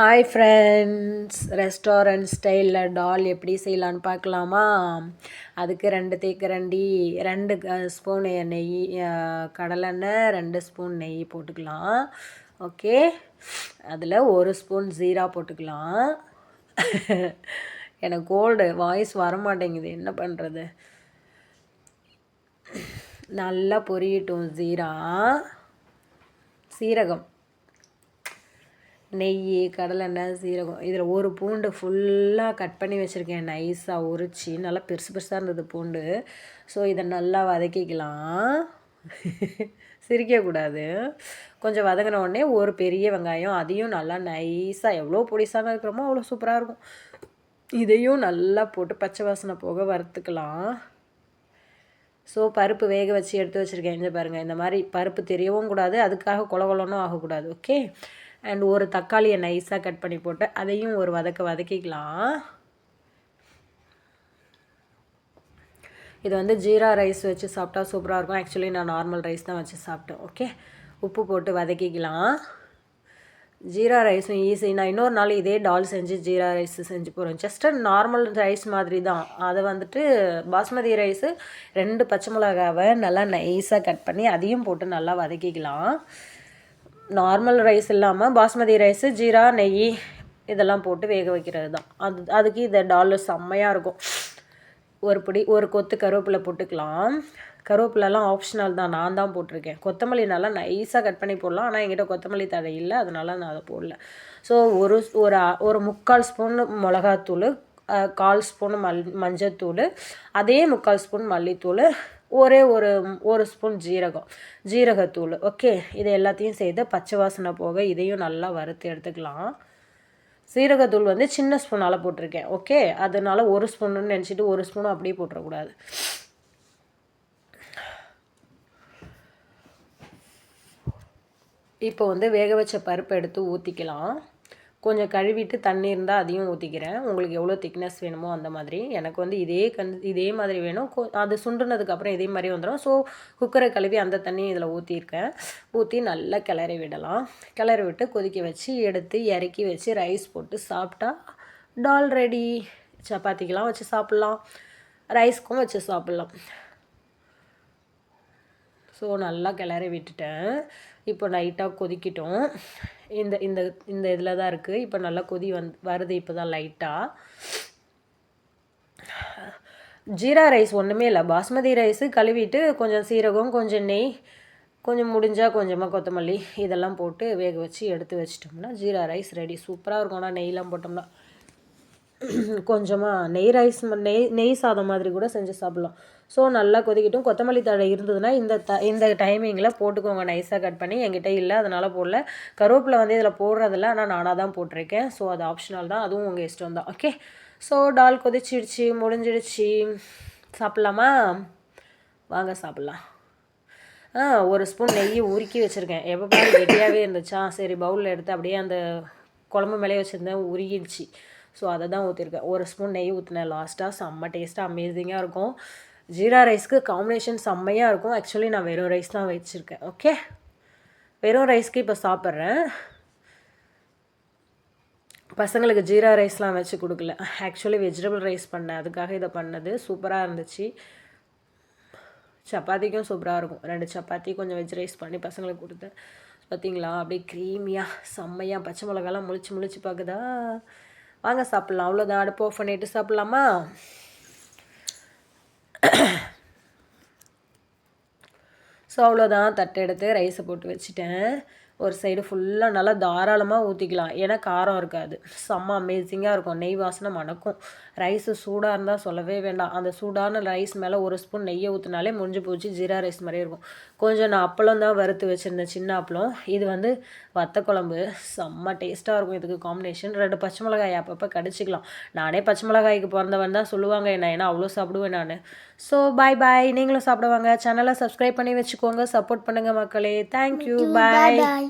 Hi friends restaurant ஸ்டைலில் டால் எப்படி செய்யலான்னு பார்க்கலாமா? அதுக்கு ரெண்டு தேக்கரண்டி ரெண்டு ஸ்பூன் நெய் கடலெண்ணெய் ரெண்டு ஸ்பூன் நெய் போட்டுக்கலாம். ஓகே அதில் ஒரு ஸ்பூன் ஜீரா போட்டுக்கலாம். எனக்கு கோல்டு வாய்ஸ் வர மாட்டேங்குது என்ன பண்ணுறது நல்லா பொரியட்டும் ஜீரா. சீரகம். நெய் கடலெண்ணெய் சீரகம். இதில் ஒரு பூண்டு ஃபுல்லாக கட் பண்ணி வச்சுருக்கேன். நைஸாக உரித்து நல்லா பெருசு பெருசாக இருந்தது பூண்டு. ஸோ இதை நல்லா வதக்கிக்கலாம். சிரிக்கக்கூடாது கொஞ்சம் வதங்கின உடனே ஒரு பெரிய வெங்காயம் அதையும் நல்லா நைஸாக எவ்வளோ பொடிசாக இருக்கிறோமோ அவ்வளோ சூப்பராக இருக்கும். இதையும் நல்லா போட்டு பச்சை வாசனை போக வறுத்துக்கலாம். ஸோ பருப்பு வேக வச்சு எடுத்து வச்சுருக்கேன். இங்கே பாருங்கள் இந்த மாதிரி பருப்பு தெரியவும் கூடாது அதுக்காக கொல கொலனும் ஆகக்கூடாது ஓகே அண்ட் ஒரு தக்காளியை நைஸாக கட் பண்ணி போட்டு அதையும் ஒரு வதக்க வதக்கிக்கலாம். இது வந்து ஜீரா ரைஸ் வச்சு சாப்பிட்டா சூப்பராக இருக்கும். ஆக்சுவலி நான் நார்மல் ரைஸ் தான் வச்சு சாப்பிட்டேன். ஓகே உப்பு போட்டு வதக்கிக்கலாம். ஜீரா ரைஸும் ஈஸி நான் இன்னொரு நாள் இதே டால் செஞ்சு ஜீரா ரைஸ் செஞ்சு போகிறேன் ஜஸ்ட்டு நார்மல் ரைஸ் மாதிரி தான். அதை வந்துட்டு பாஸ்மதி ரைஸு ரெண்டு பச்சை மிளகாவை நல்லா நைஸாக கட் பண்ணி அதையும் போட்டு நல்லா வதக்கிக்கலாம். நார்மல் ரைஸ் இல்லாமல் பாஸ்மதி ரைஸு ஜீரா நெய் இதெல்லாம் போட்டு வேக வைக்கிறது தான் அது அதுக்கு இந்த டால் செம்மையாக இருக்கும். ஒரு பிடி ஒரு கொத்து கருவேப்பிலை போட்டுக்கலாம். கருவேப்பிலலாம் ஆப்ஷனல் தான். நான் தான் போட்டிருக்கேன். கொத்தமல்லி நல்லா நைஸாக கட் பண்ணி போடலாம். ஆனால் என்கிட்ட கொத்தமல்லி தடை இல்லை. அதனால நான் அதை போடல. ஸோ ஒரு ஒரு ஒரு முக்கால் ஸ்பூன் மிளகாத்தூள் கால் ஸ்பூன் மல் மஞ்சத்தூள் அதே முக்கால் ஸ்பூன் மல்லித்தூள் ஒரே ஒரு ஒரு ஸ்பூன் ஜீரகம். ஜீரகத்தூள் ஓகே இதை எல்லாத்தையும் செய்து பச்சை வாசனை போக இதையும் நல்லா வறுத்து எடுத்துக்கலாம். சீரகத்தூள் வந்து சின்ன ஸ்பூனால் போட்டிருக்கேன் ஓகே அதனால ஒரு ஸ்பூன்னு நினச்சிட்டு ஒரு ஸ்பூனும் அப்படியே போட்டுறக்கூடாது. இப்போ வந்து வேக வச்ச பருப்பு எடுத்து ஊற்றிக்கலாம் கொஞ்சம் கழுவிட்டு தண்ணி இருந்தால் அதையும் ஊற்றிக்கிறேன் உங்களுக்கு எவ்வளோ திக்னஸ் வேணுமோ அந்த மாதிரி. எனக்கு வந்து இதே கண் இதே மாதிரி வேணும். அது சுண்டுனதுக்கப்புறம் இதே மாதிரி வந்துடும் ஸோ குக்கரை கழுவி அந்த தண்ணியும் இதில் ஊற்றிருக்கேன் ஊற்றி நல்லா கிளறி விடலாம். கிளறி விட்டு கொதிக்க வச்சு எடுத்து இறக்கி வச்சு ரைஸ் போட்டு சாப்பிட்டா டால் ரெடி சப்பாத்திக்கெலாம் வச்சு சாப்பிட்லாம். ரைஸ்க்கும் வச்சு சாப்பிட்லாம். ஸோ நல்லா கிளறி விட்டுட்டேன். இப்போ லைட்டாக கொதிக்கிட்டோம். இந்த இந்த இந்த இதில் தான் இருக்குது இப்போ நல்லா கொதி வந் வருது. இப்போ தான் லைட்டாக ஜீரா ரைஸ் ஒன்றுமே இல்லை. பாஸ்மதி ரைஸு கழுவிட்டு கொஞ்சம் சீரகம் கொஞ்சம் நெய் கொஞ்சம் முடிஞ்சால் கொஞ்சமாக கொத்தமல்லி இதெல்லாம் போட்டு வேக வச்சு எடுத்து வச்சிட்டோம்னா ஜீரா ரைஸ் ரெடி சூப்பராக இருக்கும். ஆனால் நெய்லாம் போட்டோம்னா கொஞ்சமாக நெய் ரைஸ் நெய் நெய் சாதம் மாதிரி கூட செஞ்சு சாப்பிட்லாம். ஸோ நல்லா கொதிக்கட்டும். கொத்தமல்லி தழை இருந்ததுன்னா இந்த த இந்த டைமிங்கில் போட்டுக்கோங்க. நைஸாக கட் பண்ணி என்கிட்ட இல்லை அதனால் போடல. கருவேப்பிலை வந்து இதில் போடுறதில்ல ஆனால் நானாக தான் போட்டிருக்கேன். ஸோ அது ஆப்ஷனல் தான். அதுவும் உங்கள் இஷ்டம் தான். ஓகே ஸோ டால் கொதிச்சிடுச்சு முடிஞ்சிடுச்சு சாப்பிட்லாமா? வாங்க சாப்பிட்லாம். ஆ ஒரு ஸ்பூன் நெய் உருக்கி வச்சுருக்கேன். எப்போ பாரு கெட்டியாகவே இருந்துச்சா? சரி பவுலில் எடுத்து அப்படியே அந்த குழம்பு மேலே வச்சுருந்தேன். உருகிடுச்சு. ஸோ அதை தான் ஊற்றிருக்கேன் ஒரு ஸ்பூன் நெய் ஊற்றினேன் லாஸ்ட்டாக செம்ம டேஸ்ட்டாக அமேசிங்காக இருக்கும். ஜீரா ரைஸ்க்கு காம்பினேஷன் செம்மையாக இருக்கும். ஆக்சுவலி நான் வெறும் ரைஸ் தான் வச்சுருக்கேன். ஓகே வெறும் ரைஸ்க்கு இப்போ சாப்பிட்றேன். பசங்களுக்கு ஜீரா ரைஸ்லாம் வச்சு கொடுக்கல. ஆக்சுவலி வெஜிடபிள் ரைஸ் பண்ணேன். அதுக்காக இதை பண்ணது. சூப்பராக இருந்துச்சு. சப்பாத்திக்கும் சூப்பராக இருக்கும். ரெண்டு சப்பாத்தி கொஞ்சம் வெஜ் ரைஸ் பண்ணி பசங்களுக்கு கொடுத்தேன். பார்த்தீங்களா அப்படியே க்ரீமியாக செம்மையாக பச்சை மிளகாலாம் முழிச்சு முழிச்சு பார்க்குதா? வாங்க சாப்பிட்லாம். அவ்வளோதான் அடுப்பு ஆஃப் பண்ணிவிட்டு சாப்பிட்லாமா? ஸோ அவ்வளோதான் தட்டை எடுத்து ரைஸை போட்டு வச்சுட்டேன். ஒரு சைடு ஃபுல்லாக நல்லா தாராளமாக ஊற்றிக்கலாம் ஏன்னா காரம் இருக்காது. செம்ம அமேசிங்காக இருக்கும். நெய் வாசனை மணக்கும். ரைஸு சூடாக இருந்தால் சொல்லவே வேண்டாம். அந்த சூடான ரைஸ் மேலே ஒரு ஸ்பூன் நெய்யை ஊற்றினாலே முடிஞ்சு போச்சு. ஜீரா ரைஸ் மாதிரியே இருக்கும். கொஞ்சம் நான் அப்பளம் தான் வறுத்து வச்சுருந்தேன். சின்ன அப்பளம். இது வந்து வத்த குழம்பு. செம்ம டேஸ்ட்டாக இருக்கும் இதுக்கு காம்பினேஷன் ரெண்டு பச்சை மிளகாய் அப்பப்போ கடிச்சிக்கலாம். நானே பச்சை மிளகாய்க்கு பிறந்தவன் தான் சொல்லுவாங்க. என்ன ஏன்னா அவ்வளோ சாப்பிடுவேன் நான். ஸோ பாய் பாய் நீங்களும் சாப்பிடுவாங்க. சேனலை சப்ஸ்கிரைப் பண்ணி வச்சுக்கோங்க. சப்போர்ட் பண்ணுங்கள் மக்களே. Thank you bye